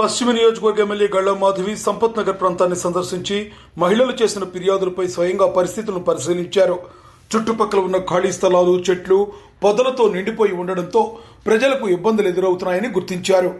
పశ్చిమ నియోజకవర్గ ఎమ్మెల్యే గళ్ళ మాధవి సంపత్ నగర్ ప్రాంతాన్ని సందర్శించి మహిళలు చేసిన ఫిర్యాదులపై స్వయంగా పరిస్థితులను పరిశీలించారు. చుట్టుపక్కల ఉన్న ఖాళీ స్థలాలు చెట్లు పొదలతో నిండిపోయి ఉండడంతో ప్రజలకు ఇబ్బందులు ఎదురవుతున్నాయని గుర్తించారు.